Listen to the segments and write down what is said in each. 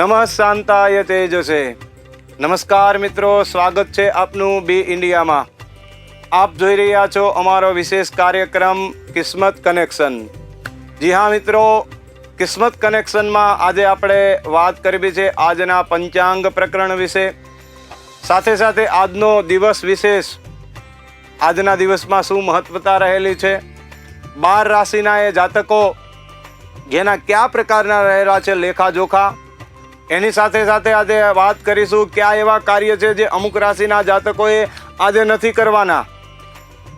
નમઃ શાંતાય તેજસે. નમસ્કાર મિત્રો, સ્વાગત છે આપનું બી ઇન્ડિયામાં. આપ જોઈ રહ્યા છો અમારો વિશેષ કાર્યક્રમ કિસ્મત કનેક્શન. જી હા મિત્રો, કિસ્મત કનેક્શનમાં આજે આપણે વાત કરવી છે આજના પંચાંગ પ્રકરણ વિશે. સાથે સાથે આજનો દિવસ વિશેષ. આજના દિવસમાં શું મહત્વતા રહેલી છે? બાર રાશિના એ જાતકો, જેના કયા પ્રકારના રહેલા છે લેખાજોખા? એની સાથે સાથે આજે વાત કરીશું કયા એવા કાર્ય છે જે અમુક રાશિના જાતકોએ આજે નથી કરવાના.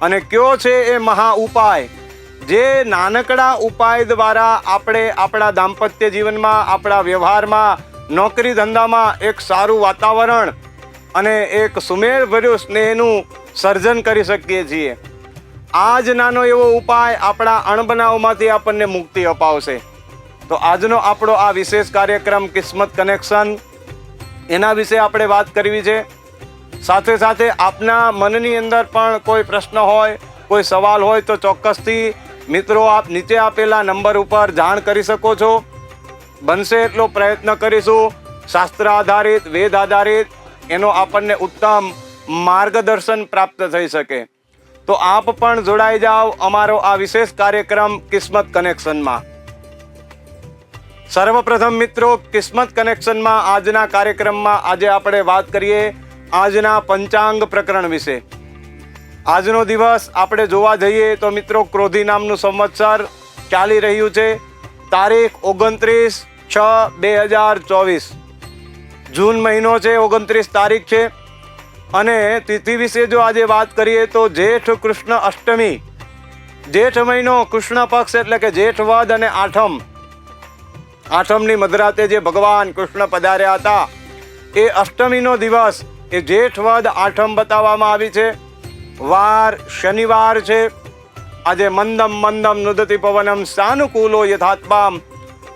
અને કયો છે એ મહા ઉપાય? જે નાનકડા ઉપાય દ્વારા આપણે આપણા દાંપત્ય જીવનમાં, આપણા વ્યવહારમાં, નોકરી ધંધામાં એક સારું વાતાવરણ અને એક સુમેળભર્યું સ્નેહનું સર્જન કરી શકીએ છીએ. આ જ નાનો એવો ઉપાય આપણા અણબનાવમાંથી આપણને મુક્તિ અપાવશે. તો આજનો આપણો આ વિશેષ કાર્યક્રમ કિસ્મત કનેક્શન એના વિશે આપણે વાત કરવી છે. સાથે સાથે આપના મનની અંદર પણ કોઈ પ્રશ્ન હોય, કોઈ સવાલ હોય તો ચોક્કસથી મિત્રો આપ નીચે આપેલા નંબર ઉપર જાણ કરી શકો છો. બનશે એટલો પ્રયત્ન કરીશું. શાસ્ત્ર આધારિત, વેદ આધારિત એનો આપણને ઉત્તમ માર્ગદર્શન પ્રાપ્ત થઈ શકે. તો આપ પણ જોડાઈ જાઓ અમારો આ વિશેષ કાર્યક્રમ કિસ્મત કનેક્શનમાં. સર્વપ્રથમ મિત્રો, કિસ્મત કનેક્શનમાં આજના કાર્યક્રમમાં આજે આપણે વાત કરીએ આજના પંચાંગ પ્રકરણ વિશે. આજનો દિવસ આપણે જોવા જઈએ તો મિત્રો, ક્રોધી નામનું સંવત્સર ચાલી રહ્યું છે. તારીખ ઓગણત્રીસ છ બે હજાર ચોવીસ. જૂન મહિનો છે, ઓગણત્રીસ તારીખ છે. અને તિથિ વિશે જો આજે વાત કરીએ તો જેઠ કૃષ્ણ અષ્ટમી. જેઠ મહિનો કૃષ્ણ પક્ષ એટલે કે જેઠ વદ અને આઠમ. આઠમની મધરાતે જે ભગવાન કૃષ્ણ પધાર્યા હતા, એ અષ્ટમીનો દિવસ, એ જેઠ વદ આઠમ બતાવવામાં આવી છે. વાર શનિવાર છે. આજે મંદમ મંદમ નુદતિ પવનમ સાનુકૂલો યથાત્મામ.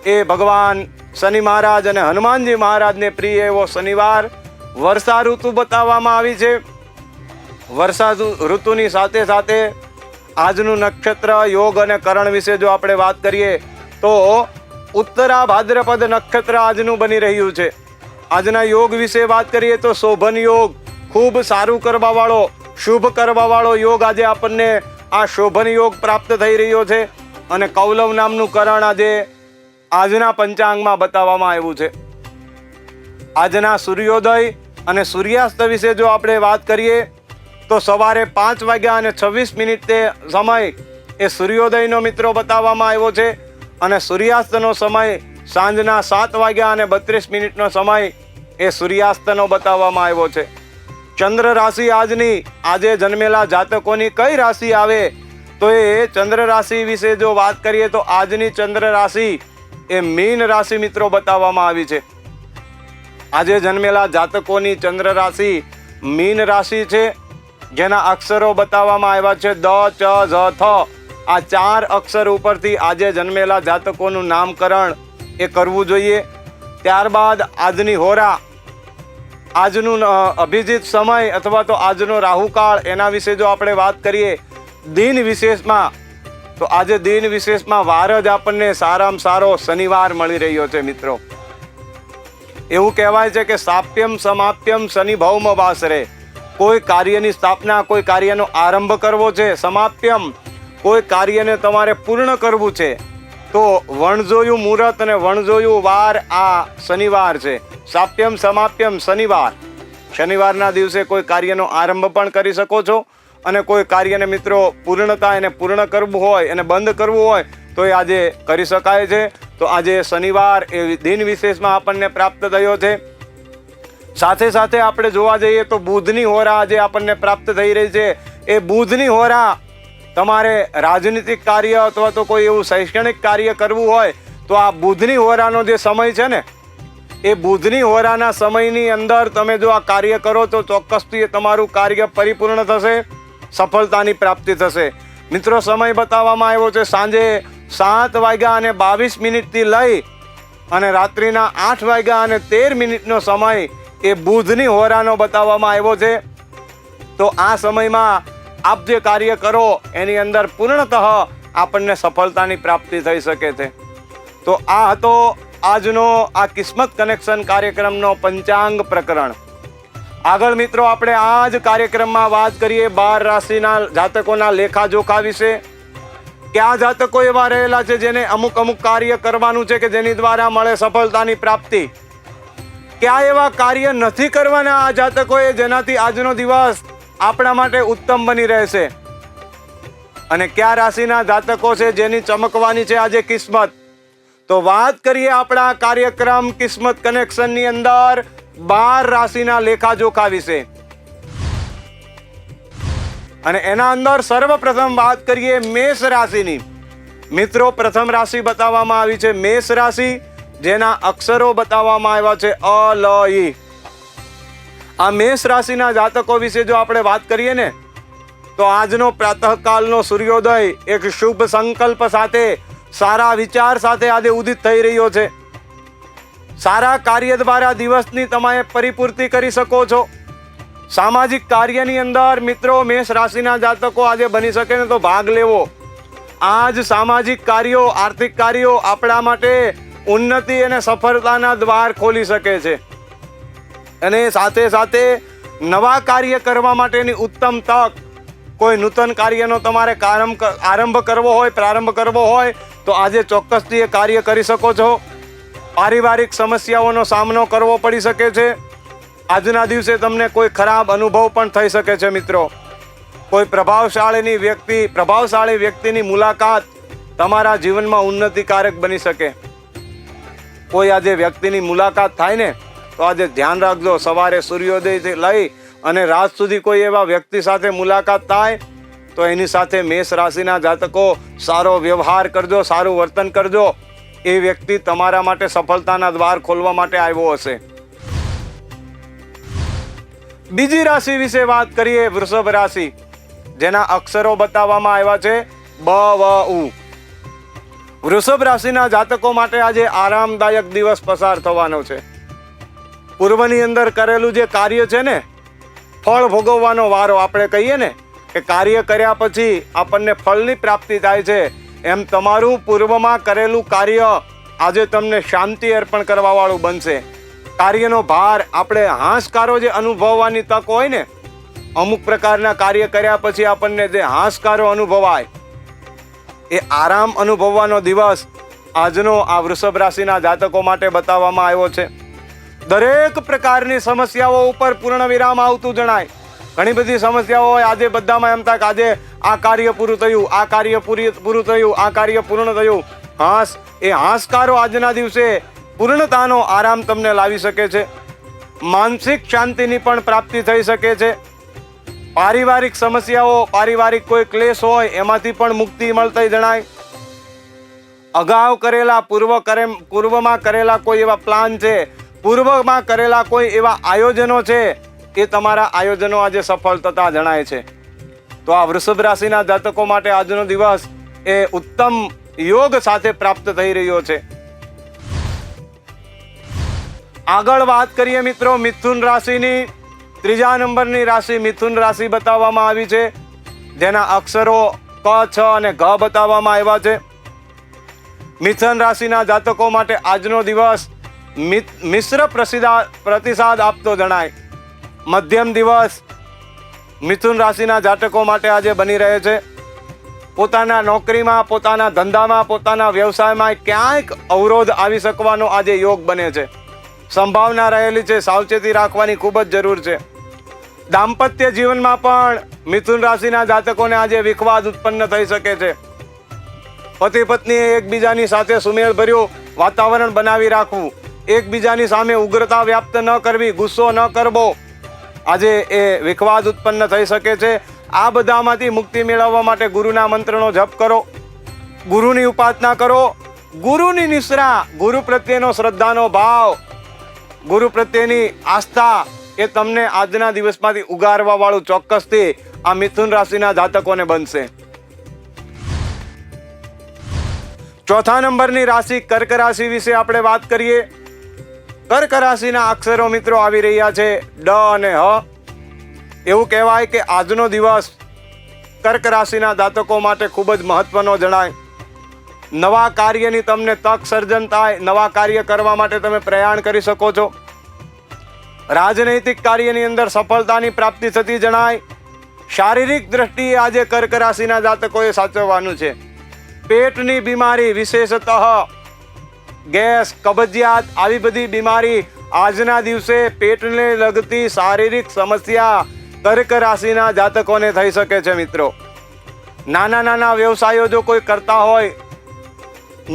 એ ભગવાન શનિ મહારાજ અને હનુમાનજી મહારાજને પ્રિય એવો શનિવાર વર્ષા ઋતુ બતાવવામાં આવી છે. વર્ષા ઋતુની સાથે સાથે આજનું નક્ષત્ર યોગ અને કરણ વિશે જો આપણે વાત કરીએ, તો ઉત્તરા ભાદ્રપદ નક્ષત્ર આજનું બની રહ્યું છે. આજના યોગ વિશે વાત કરીએ તો શોભન યોગ ખૂબ સારું કરવાવાળો, શુભ કરવાવાળો યોગ આજે આપણને આ શોભન યોગ પ્રાપ્ત થઈ રહ્યો છે અને કૌલવ નામનું કરણ આજે આજના પંચાંગમાં બતાવવામાં આવ્યું છે. આજના સૂર્યોદય અને સૂર્યાસ્ત વિશે જો આપણે વાત કરીએ, તો સવારે પાંચ વાગ્યા અને છવ્વીસ મિનિટે સમય એ સૂર્યોદયનો મિત્રો બતાવવામાં આવ્યો છે. અને સૂર્યાસ્તનો સમય સાંજના સાત વાગ્યા અને બત્રીસ મિનિટનો સમય એ સૂર્યાસ્તનો બતાવવામાં આવ્યો છે. ચંદ્ર રાશિ આજની, આજે જન્મેલા જાતકોની કઈ રાશિ આવે તો એ ચંદ્ર રાશિ વિશે જો વાત કરીએ તો આજની ચંદ્ર રાશિ એ મીન રાશિ મિત્રો બતાવવામાં આવી છે. આજે જન્મેલા જાતકોની ચંદ્ર રાશિ મીન રાશિ છે, જેના અક્ષરો બતાવવામાં આવ્યા છે દ, ચ, ઝ, થ. આ ચાર અક્ષર ઉપરથી આજે જન્મેલા જાતકોનું નામકરણ એ કરવું જોઈએ. ત્યારબાદ આજની હોરા, આજનું અભિજીત સમય અથવા તો આજનો રાહુકાળ, એના વિશે જો આપણે વાત કરીએ દિન વિશેષમાં, તો આજે દિન વિશેષમાં વાર જ આપણને સારામાં સારો શનિવાર મળી રહ્યો છે મિત્રો. એવું કહેવાય છે કે સાપ્યમ સમાપ્યમ શનિ ભૌમ વાસરે. કોઈ કાર્યની સ્થાપના, કોઈ કાર્યનો આરંભ કરવો છે, સમાપ્યમ કોઈ કાર્યને તમારે પૂર્ણ કરવું છે, તો વણજોયું મુહૂર્ત અને વણજોયું વાર આ શનિવાર છે. સાપ્યમ સમાપ્યમ શનિવાર. શનિવારના દિવસે કોઈ કાર્યનો આરંભ પણ કરી શકો છો અને કોઈ કાર્યને મિત્રો પૂર્ણતા એને પૂર્ણ કરવું હોય, એને બંધ કરવું હોય તો એ આજે કરી શકાય છે. તો આજે શનિવાર એ દિન વિશેષમાં આપણને પ્રાપ્ત થયો છે. સાથે સાથે આપણે જોવા જઈએ તો બુધની હોરા આજે આપણને પ્રાપ્ત થઈ રહી છે. એ બુધની હોરા તમારે રાજનીતિક કાર્ય અથવા તો કોઈ એવું શૈક્ષણિક કાર્ય કરવું હોય, તો આ બુધની હોરાનો જે સમય છે ને, એ બુધની હોરાના સમયની અંદર તમે જો આ કાર્ય કરો તો ચોક્કસથી એ તમારું કાર્ય પરિપૂર્ણ થશે, સફળતાની પ્રાપ્તિ થશે. મિત્રો, સમય બતાવવામાં આવ્યો છે સાંજે સાત વાગ્યા અને બાવીસ મિનિટથી લઈ અને રાત્રિના આઠ વાગ્યા અને તેર મિનિટનો સમય એ બુધની હોરાનો બતાવવામાં આવ્યો છે. તો આ સમયમાં આપ જે કાર્ય કરો, એની અંદર પૂર્ણતઃ આપણને સફળતાની પ્રાપ્તિ થઈ શકે છે. તો આ હતો આજનો આ કિસ્મત કનેક્શન કાર્યક્રમનો પંચાંગ પ્રકરણ. આગળ મિત્રો, આપણે આ જ કાર્યક્રમમાં વાત કરીએ બાર રાશિના જાતકોના લેખાજોખા વિશે. કયા જાતકો એવા રહેલા છે જેને અમુક અમુક કાર્ય કરવાનું છે કે જેની દ્વારા મળે સફળતાની પ્રાપ્તિ? કયા એવા કાર્ય નથી કરવાના આ જાતકોએ જેનાથી આજનો દિવસ આપણા માટે ઉત્તમ બની રહેશે. અને કયા રાશિના જાતકો છે જેની ચમકવાની છે આજે કિસ્મત? તો વાત કરીએ આપણા કાર્યક્રમ કિસ્મત કનેક્શનની અંદર બાર રાશિના લેખાજોખા વિશે. અને એના અંદર સર્વપ્રથમ વાત કરીએ મેષ રાશિની. મિત્રો, પ્રથમ રાશિ બતાવવામાં આવી છે મેષ રાશિ, જેના અક્ષરો બતાવવામાં આવ્યા છે અ લ ઈ આ મેષ રાશિના જાતકો વિશે જો આપણે વાત કરીએ ને, તો આજનો પ્રાતઃકાલનો સૂર્યોદય એક શુભ સંકલ્પ સાથે, સારા વિચાર સાથે આજે ઉદિત થઈ રહ્યો છે. સારા કાર્ય દ્વારા દિવસની તમે પરિપૂર્તિ કરી શકો છો. સામાજિક કાર્યની અંદર મિત્રો મેષ રાશિના જાતકો આજે બની શકે ને તો ભાગ લેવો. આજ સામાજિક કાર્યો, આર્થિક કાર્યો આપણા માટે ઉન્નતિ અને સફળતાના દ્વાર ખોલી શકે છે. અને સાથે સાથે નવા કાર્ય કરવા માટેની ઉત્તમ તક. કોઈ નૂતન કાર્યનો તમારે કારંભ આરંભ કરવો હોય, પ્રારંભ કરવો હોય, તો આજે ચોક્કસથી એ કાર્ય કરી શકો છો. પારિવારિક સમસ્યાઓનો સામનો કરવો પડી શકે છે. આજના દિવસે તમને કોઈ ખરાબ અનુભવ પણ થઈ શકે છે, મિત્રો. કોઈ પ્રભાવશાળીની વ્યક્તિ, પ્રભાવશાળી વ્યક્તિની મુલાકાત તમારા જીવનમાં ઉન્નતિકારક બની શકે. કોઈ આજે વ્યક્તિની મુલાકાત થાય ને તો આજે ધ્યાન રાખજો, સવારે સૂર્યોદયથી લઈ અને રાત સુધી કોઈ એવા વ્યક્તિ સાથે મુલાકાત થાય, તો એની સાથે મેષ રાશિના જાતકો સારો વ્યવહાર કરજો, સારું વર્તન કરજો. એ વ્યક્તિ તમારા માટે સફળતાના દ્વાર ખોલવા માટે આવ્યો હશે. બીજી રાશિ વિશે વાત કરીએ, વૃષભ રાશિ. જેના અક્ષરો બતાવવામાં આવ્યા છે, બ, વ, ઉ. વૃષભ રાશિના જાતકો માટે આજે આરામદાયક દિવસ પસાર થવાનો છે. પૂર્વની અંદર કરેલું જે કાર્ય છે ને, ફળ ભોગવવાનો વારો આપણે કહીએ ને, કે કાર્ય કર્યા પછી આપણને ફળની પ્રાપ્તિ થાય છે, એમ તમારું પૂર્વમાં કરેલું કાર્ય આજે તમને શાંતિ અર્પણ કરવાવાળું બનશે. કાર્યનો ભાર આપણે હાંસકારો જે અનુભવવાની તક હોય ને, અમુક પ્રકારના કાર્ય કર્યા પછી આપણને જે હાંસકારો અનુભવાય, એ આરામ અનુભવવાનો દિવસ આજનો આ વૃષભ રાશિના જાતકો માટે બતાવવામાં આવ્યો છે. દરેક પ્રકારની સમસ્યાઓ ઉપર પૂર્ણ વિરામ આવતું જણાય. ઘણી બધી સમસ્યાઓ હોય, આજે બધામાં એમ થાય કે આજે આ કાર્ય પૂરું થયું, આ કાર્ય પૂરી પૂરું થયું, આ કાર્ય પૂર્ણ થયું. હાંસ, એ હાંસકારો આજના દિવસે પૂર્ણતાનો આરામ તમને લાવી શકે છે. માનસિક શાંતિની પણ પ્રાપ્તિ થઈ શકે છે. પારિવારિક સમસ્યાઓ, પારિવારિક કોઈ ક્લેશ હોય, એમાંથી પણ મુક્તિ મળતી જણાય. અગાઉ કરેલા પૂર્વ કરે પૂર્વમાં કરેલા કોઈ એવા પ્લાન છે પૂર્વમાં કરેલા કોઈ એવા આયોજનો છે એ તમારા આયોજનો આજે સફળ થતા જણાય છે. તો આ વૃષભ રાશિના જાતકો માટે આજનો દિવસ એ ઉત્તમ યોગ સાથે પ્રાપ્ત થઈ રહ્યો છે. આગળ વાત કરીએ મિત્રો મિથુન રાશિની. ત્રીજા નંબરની રાશિ મિથુન રાશિ બતાવવામાં આવી છે. જેના અક્ષરો ક, છ અને ઘ બતાવવામાં આવ્યા છે. મિથુન રાશિના જાતકો માટે આજનો દિવસ મિશ્ર પ્રતિસાદ આપતો જણાય. મધ્યમ દિવસ મિથુન રાશિના જાતકો માટે આજે બની રહે છે. પોતાના નોકરીમાં, પોતાના ધંધામાં, પોતાના વ્યવસાયમાં ક્યાંક અવરોધ આવી શકવાનો આજે યોગ બને છે. સંભાવના રહેલી છે, સાવચેતી રાખવાની ખૂબ જ જરૂર છે. દાંપત્ય જીવનમાં પણ મિથુન રાશિના જાતકોને આજે વિખવાદ ઉત્પન્ન થઈ શકે છે. પતિ પત્નીએ એકબીજાની સાથે સુમેળ ભર્યું, વાતાવરણ બનાવી રાખવું. એકબીજાની સામે ઉગ્રતા વ્યાપ્ત ન કરવી, ગુસ્સો ન કરવો. આજે એ વિખવાદ ઉત્પન્ન થઈ શકે છે. આ બધામાંથી મુક્તિ મેળવવા માટે ગુરુના મંત્રનો જપ કરો. ગુરુની ઉપાસના કરો. ગુરુની નિશ્રા ગુરુ પ્રત્યેનો શ્રદ્ધાનો ભાવ. ગુરુ પ્રત્યેની આસ્થા એ તમને આજના દિવસમાંથી ઉગારવા વાળું ચોક્કસથી આ મિથુન રાશિના જાતકોને બનશે. ચોથા નંબરની રાશિ કર્ક રાશિ વિશે આપણે વાત કરીએ. કર્ક રાશિના અક્ષરો મિત્રો આવી રહ્યા છે. ડ અને હ. એવું કહેવાય કે આજનો દિવસ કર્ક રાશિના જાતકો માટે ખૂબ જ મહત્વનો જણાય. નવા કાર્યની તમને તક સર્જન થાય, નવા કાર્ય કરવા માટે તમે પ્રયાણ કરી શકો છો. રાજનૈતિક કાર્યની અંદર સફળતાની પ્રાપ્તિ થતી જણાય. શારીરિક દ્રષ્ટિએ આજે કર્ક રાશિના જાતકોએ સાચવવાનું છે. પેટની બીમારી વિશેષતઃ ગેસ, કબજિયાત આવી બધી બીમારી આજના દિવસે પેટને લગતી શારીરિક સમસ્યા કર્ક રાશિના જાતકોને થઈ શકે છે મિત્રો. નાના નાના વ્યવસાયો જો કોઈ કરતા હોય,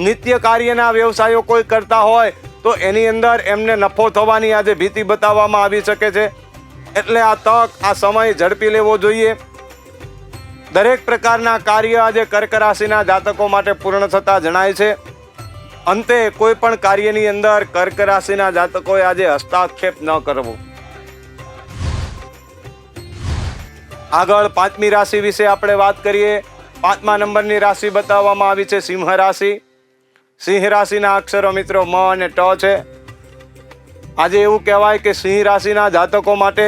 નિત્ય કાર્યના વ્યવસાયો કોઈ કરતા હોય, તો એની અંદર એમને નફો થવાની આજે ભીતિ બતાવવામાં આવી શકે છે. એટલે આ તક, આ સમય ઝડપી લેવો જોઈએ. દરેક પ્રકારના કાર્ય આજે કર્ક રાશિના જાતકો માટે પૂર્ણ થતા જણાય છે. અંતે કોઈ પણ કાર્યની અંદર કર્ક રાશિના જાતકોએ આજે હસ્તાક્ષેપ ન કરવો. આગળ પાંચમી રાશિ વિશે આપણે વાત કરીએ. પાંચમા નંબરની રાશિ બતાવવામાં આવી છે સિંહ રાશિ. સિંહ રાશિના અક્ષરો મિત્રો મ અને ટ છે. આજે એવું કહેવાય કે સિંહ રાશિના જાતકો માટે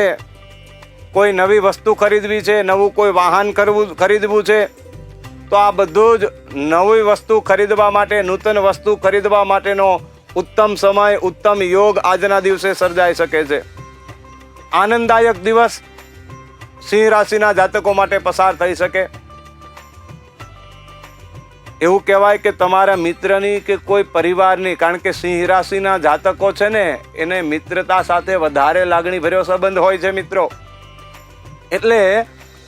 કોઈ નવી વસ્તુ ખરીદવી છે, નવું કોઈ વાહન કરવું ખરીદવું છે. તો આ બધું જ નવી વસ્તુ ખરીદવા માટે, નૂતન વસ્તુ ખરીદવા માટેનો ઉત્તમ સમય, ઉત્તમ યોગ આજના દિવસે સર્જાઈ શકે છે. આનંદદાયક દિવસ સિંહ રાશિના જાતકો માટે પસાર થઈ શકે. એવું કહેવાય કે તમારા મિત્રની કે કોઈ પરિવારની, કારણ કે સિંહ રાશિના જાતકો છે ને, એને મિત્રતા સાથે વધારે લાગણી ભર્યો સંબંધ હોય છે મિત્રો. એટલે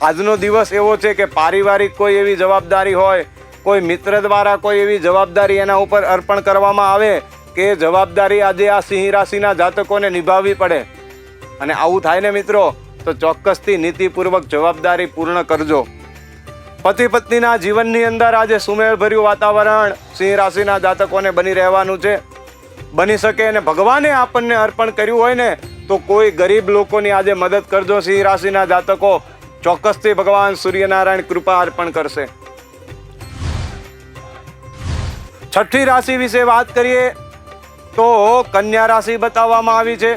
આજનો દિવસ એવો છે કે પારિવારિક કોઈ એવી જવાબદારી હોય, કોઈ મિત્ર દ્વારા કોઈ એવી જવાબદારી એના ઉપર અર્પણ કરવામાં આવે, કે જવાબદારી આજે આ સિંહ રાશિના જાતકોને નિભાવવી પડે. અને આવું થાય ને મિત્રો, તો ચોક્કસથી નીતિપૂર્વક જવાબદારી પૂર્ણ કરજો. પતિ પત્નીના જીવનની અંદર આજે સુમેળભર્યું વાતાવરણ સિંહ રાશિના જાતકોને બની રહેવાનું છે. બની શકે અને ભગવાને આપણને અર્પણ કર્યું હોય ને, તો કોઈ ગરીબ લોકોની આજે મદદ કરજો સિંહ રાશિના જાતકો. ચોક્કસથી ભગવાન સૂર્યનારાયણ કૃપા અર્પણ કરશે. છઠ્ઠી રાશિ વિશે વાત કરીએ તો કન્યા રાશિ બતાવવામાં આવી છે.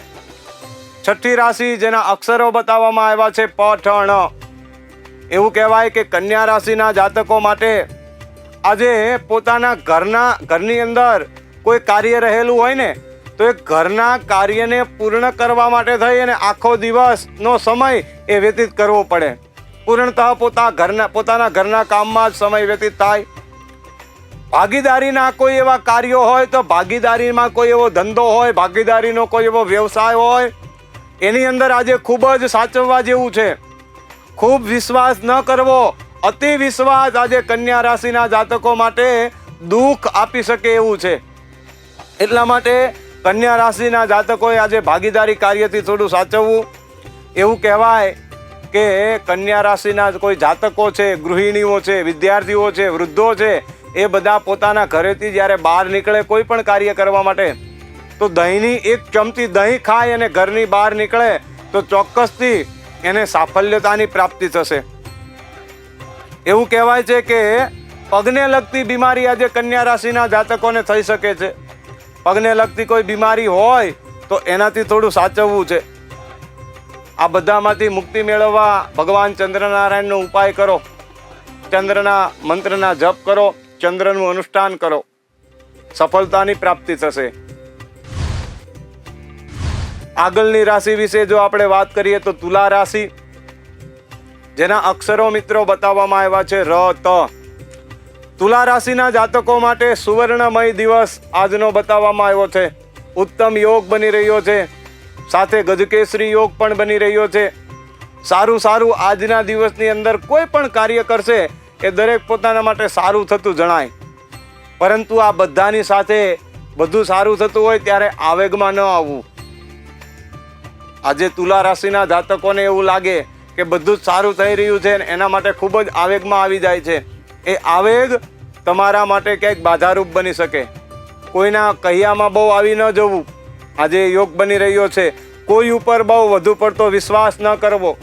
છઠ્ઠી રાશિ જેના અક્ષરો બતાવવામાં આવ્યા છે પઠણ. એવું કહેવાય કે કન્યા રાશિના જાતકો માટે આજે પોતાના ઘરના, ઘરની અંદર કોઈ કાર્ય રહેલું હોય ને તો એ ઘરના કાર્યને પૂર્ણ કરવા માટે થઈ અને આખો દિવસનો સમય એ વ્યતીત કરવો પડે. પૂર્ણતઃ પોતા ઘરના, પોતાના ઘરના કામમાં જ સમય વ્યતીત થાય. ભાગીદારીના કોઈ એવા કાર્યો હોય તો ભાગીદારીમાં કોઈ એવો ધંધો હોય, ભાગીદારીનો કોઈ એવો વ્યવસાય હોય, એની અંદર આજે ખૂબ જ સાચવવા જેવું છે. ખૂબ વિશ્વાસ ન કરવો, અતિ વિશ્વાસ આજે કન્યા રાશિના જાતકો માટે દુઃખ આપી શકે એવું છે. એટલા માટે કન્યા રાશિના જાતકોએ આજે ભાગીદારી કાર્યથી થોડું સાચવવું. એવું કહેવાય કે કન્યા રાશિના કોઈ જાતકો છે, ગૃહિણીઓ છે, વિદ્યાર્થીઓ છે, વૃદ્ધો છે, એ બધા પોતાના ઘરેથી જ્યારે બહાર નીકળે કોઈ પણ કાર્ય કરવા માટે, તો દહીંની એક ચમચી દહીં ખાય અને ઘરની બહાર નીકળે, તો ચોક્કસથી એને સાફલ્યતાની પ્રાપ્તિ થશે. એવું કહેવાય છે કે પગને લગતી બીમારી આજે કન્યા રાશિના જાતકોને થઈ શકે છે. પગને લગતી કોઈ બીમારી હોય તો એનાથી થોડું સાચવવું છે. આ બધામાંથી મુક્તિ મેળવવા ભગવાન ચંદ્રનારાયણનો ઉપાય કરો. ચંદ્રના મંત્રના જપ કરો, ચંદ્રનું અનુષ્ઠાન કરો. સફળતાની પ્રાપ્તિ થશે. આગળની રાશિ વિશે જો આપણે વાત કરીએ તો તુલા રાશિ, જેના અક્ષરો મિત્રો બતાવવામાં આવ્યા છે, ર, ત. તુલા રાશિના જાતકો માટે સુવર્ણમય દિવસ આજનો બતાવવામાં આવ્યો છે. ઉત્તમ યોગ બની રહ્યો છે. સાથે ગજકેસરી યોગ પણ બની રહ્યો છે. સારું સારું આજના દિવસની અંદર કોઈ પણ કાર્ય કરશે એ દરેક પોતાના માટે સારું થતું જણાય. પરંતુ આ બધાની સાથે બધું સારું થતું હોય ત્યારે આવેગમાં ન આવવું. આજે તુલા રાશિના જાતકોને એવું લાગે કે બધું જ સારું થઈ રહ્યું છે એના માટે ખૂબ જ આવેગમાં આવી જાય છે. એ આવેગ તમારા માટે ક્યાંક બાધારૂપ બની શકે. કોઈના કહિયામાં બહુ આવી ન જવું. આજે યોગ બની રહ્યો છે. કોઈ ઉપર બહુ વધુ પડતો વિશ્વાસ ન કરવો.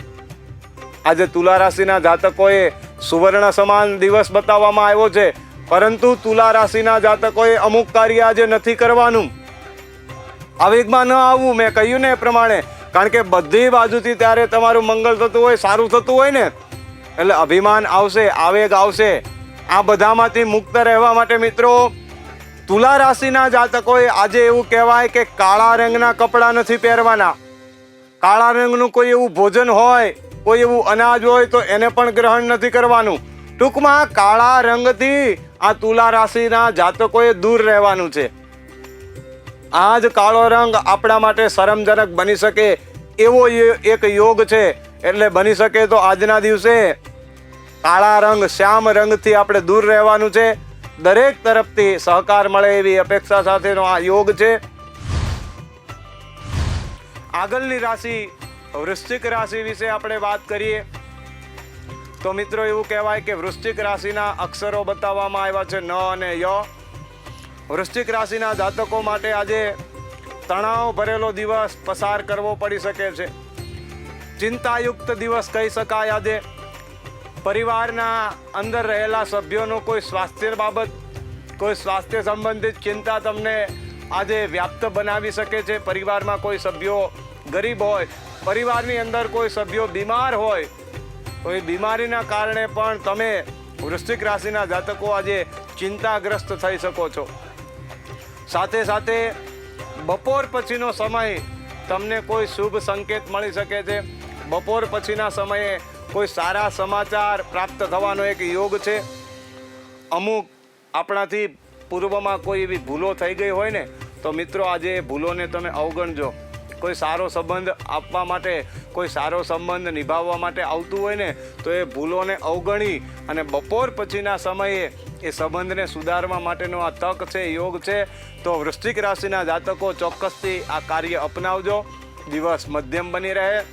આજે તુલા રાશિના જાતકોએ સુવર્ણ સમાન દિવસ બતાવવામાં આવ્યો છે. પરંતુ તુલા રાશિના જાતકોએ અમુક કાર્ય આજે નથી કરવાનું. આવેગમાં ન આવવું, મેં કહ્યું ને એ પ્રમાણે. કારણ કે બધી બાજુથી ત્યારે તમારું મંગળ થતું હોય, સારું થતું હોય ને. એટલે અભિમાન આવશે, આવેગ આવશે. આ બધામાંથી મુક્ત રહેવા માટે મિત્રો, તુલા રાશિના જાતકોએ આજે એવું કહેવાય કે કાળા રંગના કપડાં નથી પહેરવાના. કાળા રંગનું કોઈ એવું ભોજન હોય, કોઈ એવું અનાજ હોય, તો એને પણ ગ્રહણ નથી કરવાનું. ટૂંકમાં કાળા રંગથી આ તુલા રાશિના જાતકોએ દૂર રહેવાનું છે. આ જ કાળો રંગ આપણા માટે શરમજનક બની શકે એવો એક યોગ છે. એટલે બની શકે તો આજના દિવસે કાળા રંગ, શ્યામ રંગથી આપણે દૂર રહેવાનું છે. દરેક તરફથી સહકાર મળે એવી અપેક્ષા સાથેનો આ યોગ છે. આગળની રાશિ, વૃશ્ચિક રાશિ વિશે આપણે વાત કરીએ. તો મિત્રો એવું કહેવાય કે વૃશ્ચિક રાશિના અક્ષરો બતાવવામાં આવ્યા છે ન અને ય. વૃશ્ચિક રાશિના જાતકો માટે આજે તણાવ ભરેલો દિવસ પસાર કરવો પડી શકે છે. ચિંતાયુક્ત દિવસ કહી શકાય આજે. પરિવારના અંદર રહેલા સભ્યોનો કોઈ સ્વાસ્થ્ય બાબત, કોઈ સ્વાસ્થ્ય સંબંધિત ચિંતા તમને આજે વ્યાપ્ત બનાવી શકે છે. પરિવારમાં કોઈ સભ્યો ગરીબ હોય, પરિવારની અંદર કોઈ સભ્યો બીમાર હોય, તો એ બીમારીના કારણે પણ તમે વૃશ્ચિક રાશિના જાતકો આજે ચિંતાગ્રસ્ત થઈ શકો છો. સાથે સાથે બપોર પછીનો સમય તમને કોઈ શુભ સંકેત મળી શકે છે. બપોર પછીના સમયે કોઈ સારા સમાચાર પ્રાપ્ત થવાનો એક યોગ છે. અમુક આપણાથી પૂર્વમાં કોઈ એવી ભૂલો થઈ ગઈ હોય ને, તો મિત્રો આજે એ ભૂલોને તમે અવગણજો. કોઈ સારો સંબંધ આપવા માટે, કોઈ સારો સંબંધ નિભાવવા માટે આવતું હોય ને, તો એ ભૂલોને અવગણી અને બપોર પછીના સમયે એ સંબંધને સુધારવા માટેનો આ તક છે, યોગ છે, તો વૃશ્ચિક રાશિના જાતકો ચોક્કસથી આ કાર્ય અપનાવજો. દિવસ મધ્યમ બની રહે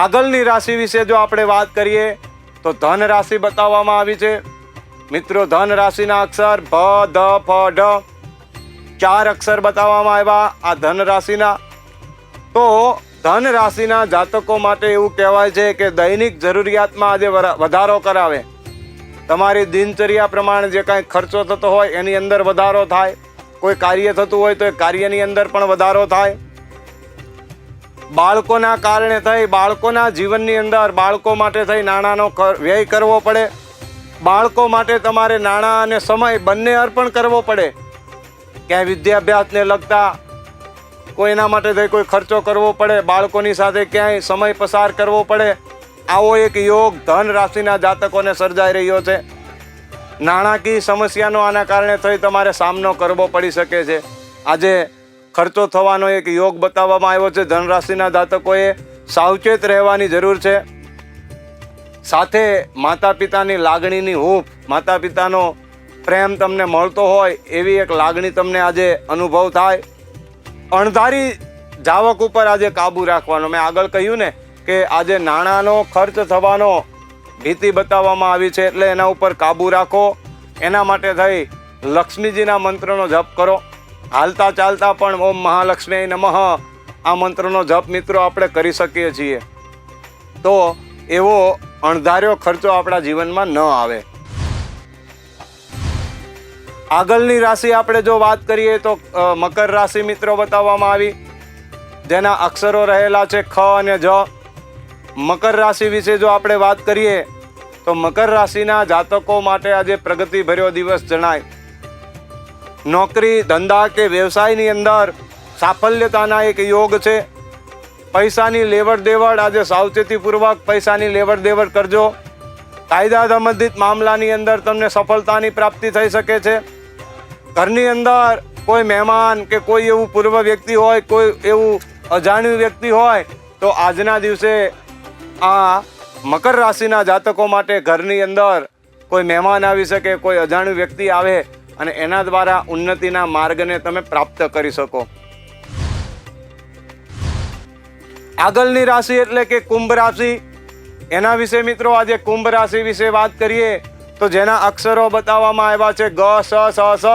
આગળની રાશિ વિશે જો આપણે વાત કરીએ, તો ધન રાશિ બતાવવામાં આવી છે. મિત્રો, ધન રાશિના અક્ષર ભ ધ ફ ઢ ચાર અક્ષર બતાવવામાં આવ્યા આ ધન રાશિના. તો ધન રાશિના જાતકો માટે એવું કહેવાય છે કે દૈનિક જરૂરિયાતમાં આજે વધારો કરાવે. તમારી દિનચર્યા પ્રમાણે જે કાંઈ ખર્ચો થતો હોય એની અંદર વધારો થાય. કોઈ કાર્ય થતું હોય તો એ કાર્યની અંદર પણ વધારો થાય. બાળકોના કારણે થઈ, બાળકોના જીવનની અંદર બાળકો માટે થઈ નાણાંનો વ્યય કરવો પડે. બાળકો માટે તમારે નાણાં અને સમય બંને અર્પણ કરવો પડે. ક્યાંય વિદ્યાભ્યાસને લગતા કોઈના માટે થઈ કોઈ ખર્ચો કરવો પડે, બાળકોની સાથે ક્યાંય સમય પસાર કરવો પડે. આવો એક યોગ ધન રાશિના જાતકોને સર્જાઈ રહ્યો છે. નાણાકીય સમસ્યાનો આના કારણે થઈ તમારે સામનો કરવો પડી શકે છે. આજે ખર્ચો થવાનો એક યોગ બતાવવામાં આવ્યો છે. ધનરાશિના જાતકોએ સાવચેત રહેવાની જરૂર છે. સાથે માતા પિતાની લાગણીની હૂંફ માતા પિતાનો પ્રેમ તમને મળતો હોય એવી એક લાગણી તમને આજે અનુભવ થાય. અણધારી જાવક ઉપર આજે કાબુ રાખવાનો. મેં આગળ કહ્યું ને કે આજે નાણાંનો ખર્ચ થવાનો ભીતિ બતાવવામાં આવી છે. એટલે એના ઉપર કાબુ રાખો. એના માટે થઈ લક્ષ્મીજીના મંત્રનો જપ કરો. હાલતા ચાલતા પણ ઓમ મહાલક્ષ્મી નમઃ. આ મંત્રનો જપ મિત્રો આપણે કરી શકીએ છીએ. તો એવો અણધાર્યો ખર્ચો આપણા જીવનમાં ન આવે. આગળની રાશિ આપણે જો વાત કરીએ તો મકર રાશિ મિત્રો બતાવવામાં આવી. જેના અક્ષરો રહેલા છે ખ અને જ. મકર રાશિ વિશે જો આપણે વાત કરીએ, તો મકર રાશિના જાતકો માટે આજે પ્રગતિભર્યો દિવસ જણાય. નોકરી, ધંધા કે વ્યવસાયની અંદર સાફલ્યતાના એક યોગ છે. પૈસાની લેવડ દેવડ આજે સાવચેતીપૂર્વક પૈસાની લેવડ દેવડ કરજો. કાયદા સંબંધિત મામલાની અંદર તમને સફળતાની પ્રાપ્તિ થઈ શકે છે. ઘરની અંદર કોઈ મહેમાન કે કોઈ એવું પૂર્વ વ્યક્તિ હોય, કોઈ એવું અજાણ્યું વ્યક્તિ હોય, તો આજના દિવસે આ મકર રાશિના જાતકો માટે ઘરની અંદર કોઈ મહેમાન આવી શકે, કોઈ અજાણ્યું વ્યક્તિ આવે અને એના દ્વારા ઉન્નતિના માર્ગને તમે પ્રાપ્ત કરી શકો. આગળની રાશિ એટલે કે કુંભ રાશિ. એના વિશે મિત્રો આજે કુંભ રાશિ વિશે વાત કરીએ તો જેના અક્ષરો બતાવવામાં આવ્યા છે ગ, સ સ સ.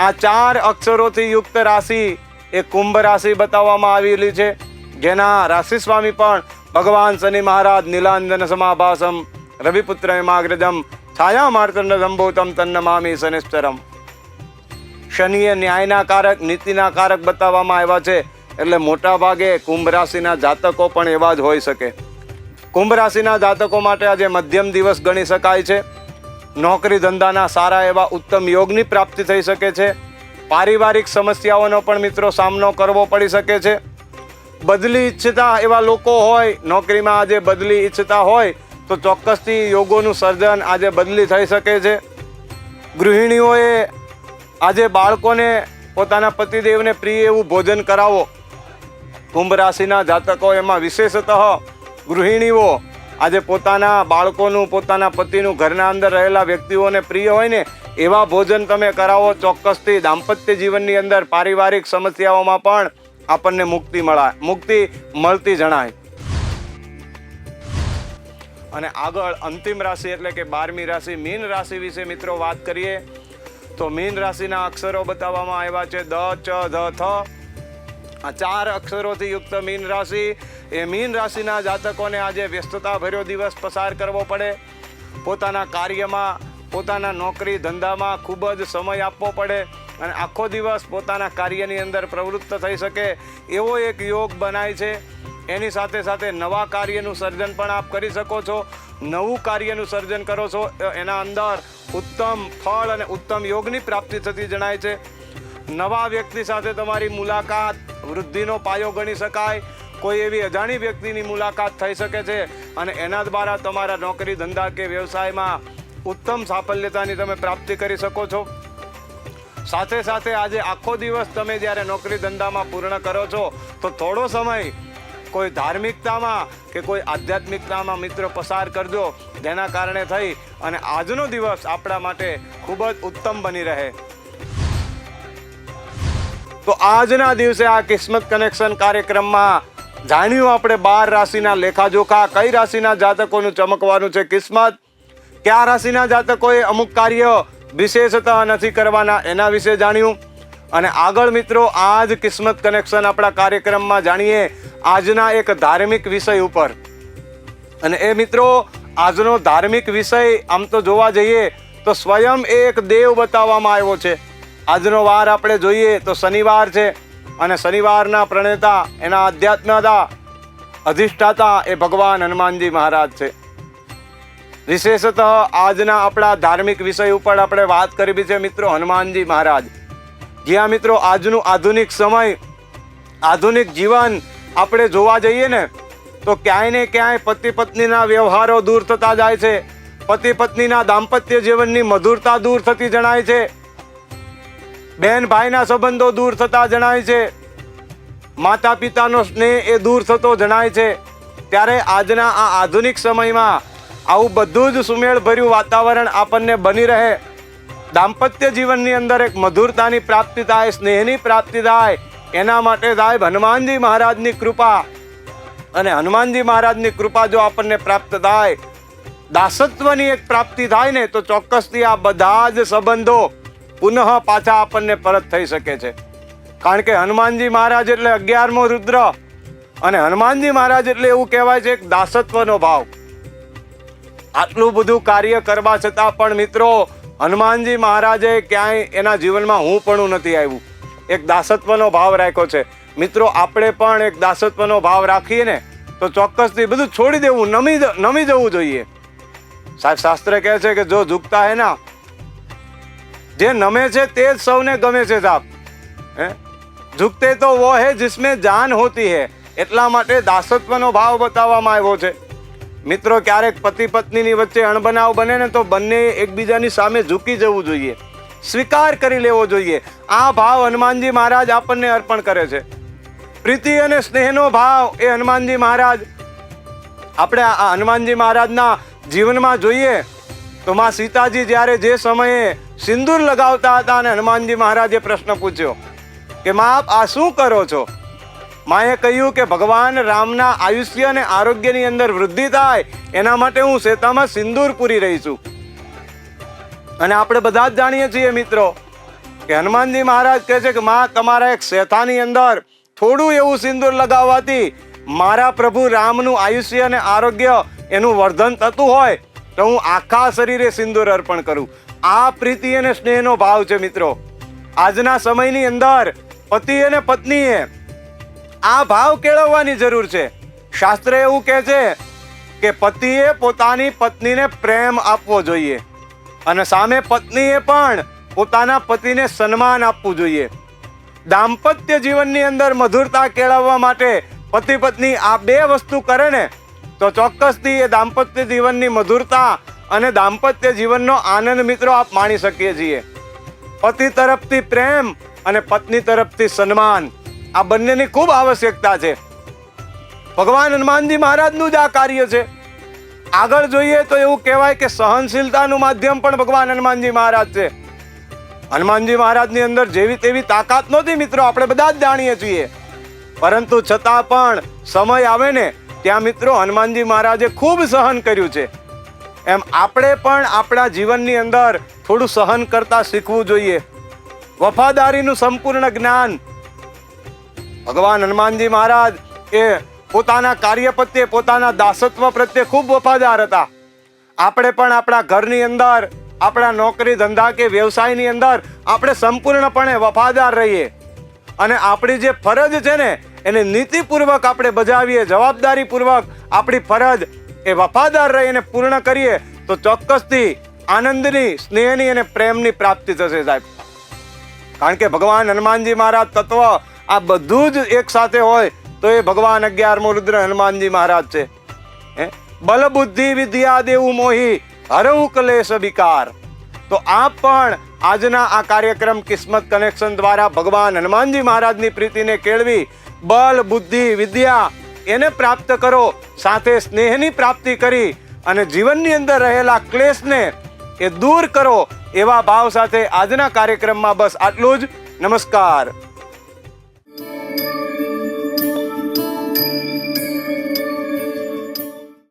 આ ચાર અક્ષરોથી યુક્ત રાશિ એ કુંભ રાશિ બતાવવામાં આવેલી છે. જેના રાશિ સ્વામી પણ ભગવાન શનિ મહારાજ નીલાંજન સમાભાસમ રવિપુત્ર હિમાગ્રજમ છાયા માર્તંડ તન્ન તન્નમામી શનિશ્ચરમ શનિએ ન્યાયના કારક નીતિના કારક બતાવવામાં આવ્યા છે. એટલે મોટા ભાગે કુંભ રાશિના જાતકો પણ એવા જ હોઈ શકે. કુંભ રાશિના જાતકો માટે આજે મધ્યમ દિવસ ગણી શકાય છે. નોકરી ધંધાના સારા એવા ઉત્તમ યોગની પ્રાપ્તિ થઈ શકે છે. પારિવારિક સમસ્યાઓનો પણ મિત્રો સામનો કરવો પડી શકે છે. બદલી ઈચ્છતા એવા લોકો હોય, નોકરીમાં આજે બદલી ઈચ્છતા હોય તો ચોક્કસથી યોગોનું સર્જન આજે બદલી થઈ શકે છે. ગૃહિણીઓએ આજે બાળકોને પોતાના પતિદેવને પ્રિય એવું ભોજન કરાવો. કુંભ રાશિના જાતકો એમાં વિશેષતઃ ગૃહિણીઓ આજે પોતાના બાળકોનું, પોતાના પતિનું ઘરના અંદર રહેલા વ્યક્તિઓને પ્રિય હોય ને એવા ભોજન તમે કરાવો. ચોક્કસથી દાંપત્ય જીવનની અંદર પારિવારિક સમસ્યાઓમાં પણ આપણને મુક્તિ મળાય મુક્તિ મળતી જણાય. અને આગળ અંતિમ રાશિ એટલે કે બારમી રાશિ મીન રાશિ વિશે મિત્રો વાત કરીએ, તો મીન રાશિના અક્ષરો બતાવવામાં આવ્યા છે દ, ચ, ધ, થ. આ ચાર અક્ષરોથી યુક્ત મીન રાશિ, એ મીન રાશિના જાતકોને આજે વ્યસ્તતા ભર્યો દિવસ પસાર કરવો પડે. પોતાના કાર્યમાં, પોતાના નોકરી ધંધામાં ખૂબ જ સમય આપવો પડે અને આખો દિવસ પોતાના કાર્યની અંદર પ્રવૃત્ત થઈ શકે એવો એક યોગ બનાય છે. એની સાથે સાથે નવા કાર્યનું સર્જન પણ આપ કરી શકો છો. નવું કાર્યનું સર્જન કરો છો. એના અંદર ઉત્તમ ફળ અને ઉત્તમ યોગની પ્રાપ્તિ થતી જણાય છે. નવા વ્યક્તિ સાથે તમારી મુલાકાત વૃદ્ધિનો પાયો ગણી શકાય. કોઈ એવી અજાણી વ્યક્તિની મુલાકાત થઈ શકે છે અને એના દ્વારા તમારા નોકરી, ધંધા કે વ્યવસાયમાં ઉત્તમ સાફલ્યતાની તમે પ્રાપ્તિ કરી શકો છો. સાથે સાથે આજે આખો દિવસ તમે જ્યારે નોકરી, ધંધામાં પૂર્ણ કરો છો, તો થોડો સમય કોઈ ધાર્મિકતામાં કે કોઈ આધ્યાત્મિકતામાં મિત્રો પસાર કરજો. જેના કારણે થઈ અને આજનો દિવસ આપણા માટે ખૂબ જ ઉત્તમ બની રહે. તો આજના દિવસે આ કિસ્મત કનેક્શન કાર્યક્રમમાં જાણ્યું આપણે બાર રાશિના લેખાજોખા, કઈ રાશિના જાતકોનું ચમકવાનું છે કિસ્મત? કયા રાશિના જાતકોએ અમુક કાર્ય વિશેષતા નથી કરવાના એના વિશે જાણ્યું? અને આગળ મિત્રો, આ જ કિસ્મત કનેક્શન આપણા કાર્યક્રમમાં જાણીએ. આજના એક ધાર્મિક વિષય ઉપર. અને એ મિત્રો, આજનો ધાર્મિક વિષય, આમ તો જોવા જઈએ, તો સ્વયં એ એક દેવ બતાવવામાં આવ્યો છે. આજનો વાર આપણે જોઈએ તો શનિવાર છે. અને શનિવારના પ્રણેતા, એના અધ્યાત્મતા અધિષ્ઠાતા એ ભગવાન હનુમાનજી મહારાજ છે. વિશેષતઃ આજના આપણા ધાર્મિક વિષય ઉપર આપણે વાત કરવી છે મિત્રો હનુમાનજી મહારાજ. જ્યાં મિત્રો, આજનું આધુનિક સમય, આધુનિક જીવન આપણે જોવા જઈએ ને, તો ક્યાંય ને ક્યાંય પતિ પત્નીના વ્યવહારો દૂર થતા જાય છે. પતિ પત્નીના દાંપત્ય જીવનની મધુરતા દૂર થતી જણાય છે. બહેન ભાઈના સંબંધો દૂર થતા જણાય છે. માતા પિતાનો સ્નેહ એ દૂર થતો જણાય છે. ત્યારે આજના આ આધુનિક સમયમાં આવું બધું જ સુમેળ ભર્યું વાતાવરણ આપણને બની રહે. દાંપત્ય જીવનની અંદર એક મધુરતાની પ્રાપ્તિ થાય, સ્નેહની પ્રાપ્તિ થાય. એના માટે સાહેબ હનુમાનજી મહારાજની કૃપા. અને હનુમાનજી મહારાજની કૃપા જો આપણને પ્રાપ્ત થાય, દાસત્વની એક પ્રાપ્તિ થાય ને, તો ચોક્કસથી આ બધા જ સંબંધો પુનઃ પાછા આપણને પરત થઈ શકે છે. કારણ કે હનુમાનજી મહારાજ એટલે અગિયારમો રુદ્ર, અને હનુમાનજી મહારાજ એટલે એવું કહેવાય છે એક દાસત્વનો ભાવ. આટલું બધું કાર્ય કરવા છતાં પણ મિત્રો, હનુમાનજી મહારાજે ક્યાંય એના જીવનમાં હું પણ નથી આવ્યું. એક દાસત્વનો ભાવ રાખ્યો છે. મિત્રો, આપણે પણ એક દાસત્વનો ભાવ રાખીએ ને, તો ચોક્કસથી બધું છોડી દેવું, નમી નમી જવું જોઈએ. સાહેબ, શાસ્ત્ર કહે છે કે જો ઝુકતા હે ના, જે નમે છે તે જ સૌને ગમે છે સાહેબ. હે? ઝુકતે તો વો હે જિસમે જાન હોતી હે. એટલા માટે દાસત્વનો ભાવ બતાવવામાં આવ્યો છે. મિત્રો, ક્યારેક પતિ પત્નીની વચ્ચે અણબનાવ બને ને તો બંને એકબીજાની સામે ઝૂકી જવું જોઈએ. સ્વીકાર કરી લેવો જોઈએ. આ ભાવ હનુમાનજી મહારાજ આપણને અર્પણ કરે છે. પ્રીતિ અને સ્નેહનો ભાવ એ હનુમાનજી મહારાજ આપણે આ હનુમાનજી મહારાજના જીવનમાં જોઈએ તો માં સીતાજી જ્યારે જે સમયે સિંદૂર લગાવતા હતા અને હનુમાનજી મહારાજે પ્રશ્ન પૂછ્યો કે માં આપ આ શું કરો છો? માએ કહ્યું કે, ભગવાન રામના આયુષ્ય અને આરોગ્યની અંદર વૃદ્ધિ થાય, એના માટે હું શેતામાં સિંદૂર પૂરી રહી છું. અને આપણે બધા જ જાણીએ છીએ, મિત્રો, કે હનુમાનજી મહારાજ કહે છે કે, માં, તમારા એક શેથાની અંદર થોડું એવું સિંદૂર લગાવવાથી મારા પ્રભુ રામનું આયુષ્ય અને આરોગ્ય એનું વર્ધન થતું હોય તો હું આખા શરીરે સિંદૂર અર્પણ કરું. આ પ્રીતિ અને સ્નેહનો ભાવ છે, મિત્રો. આજના સમયની અંદર પતિ અને પત્નીએ આ ભાવ કેળવવાની જરૂર છે. શાસ્ત્ર એવું કહે છે કે પતિએ પોતાની પત્નીને પ્રેમ આપવો જોઈએ. અને સામે પત્નીએ પણ પોતાના પતિને સન્માન આપવું જોઈએ. દાંપત્ય જીવનની અંદર મધુરતા કેળવવા માટે પતિ પત્ની આ બે વસ્તુ કરે ને, તો ચોક્કસથી એ દાંપત્ય જીવનની મધુરતા અને દાંપત્ય જીવનનો આનંદ મિત્રો આપ માણી શકીએ છીએ. પતિ તરફથી પ્રેમ અને પત્ની તરફથી સન્માન, આ બંનેની ખૂબ આવશ્યકતા છે. ભગવાન હનુમાનજી મહારાજનું જ આ કાર્ય છે. આગળ જોઈએ તો એવું કહેવાય કે સહનશીલતાનું માધ્યમ પણ ભગવાન હનુમાનજી મહારાજ છે. હનુમાનજી મહારાજની અંદર જેવી તેવી તાકાત નહોતી મિત્રો, આપણે બધા જ જાણીએ છીએ. પરંતુ છતાં પણ સમય આવે ને ત્યાં મિત્રો હનુમાનજી મહારાજે ખૂબ સહન કર્યું છે. એમ આપણે પણ આપણા જીવનની અંદર થોડું સહન કરતા શીખવું જોઈએ. વફાદારીનું સંપૂર્ણ જ્ઞાન ભગવાન હનુમાનજી મહારાજ એ પોતાના કાર્ય પ્રત્યે, પોતાના દાસત્વ પ્રત્યે ખૂબ વફાદાર હતા. આપણે પણ આપણા ઘરની અંદર, આપણા નોકરી ધંધા કે વ્યવસાયની અંદર આપણે સંપૂર્ણપણે વફાદાર રહીએ. અને આપણી જે ફરજ છે ને, એને નીતિપૂર્વક આપણે બજાવીએ, જવાબદારીપૂર્વક આપણી ફરજ એ વફાદાર રહીને પૂર્ણ કરીએ, તો ચોક્કસથી આનંદની, સ્નેહની અને પ્રેમની પ્રાપ્તિ થશે સાહેબ. કારણ કે ભગવાન હનુમાનજી મહારાજ તત્વ આ બધું જ એક સાથે હોય તો એ ભગવાન અગિયારમો રુદ્ર હનુમાનજી મહારાજ છે. હે? બલ બુદ્ધિ વિદ્યા દેવું મોહી હરવું કલેશ વિકાર. તો આ પણ આજના આ કાર્યક્રમ કિસ્મત કનેક્શન દ્વારા ભગવાન હનુમાનજી મહારાજની પ્રીતિને કેળવી, બલ, બુદ્ધિ, વિદ્યા એને પ્રાપ્ત કરો, સાથે સ્નેહની પ્રાપ્તિ કરી અને જીવનની અંદર રહેલા ક્લેશને એ દૂર કરો એવા ભાવ સાથે આજના કાર્યક્રમમાં બસ આટલું જ. નમસ્કાર.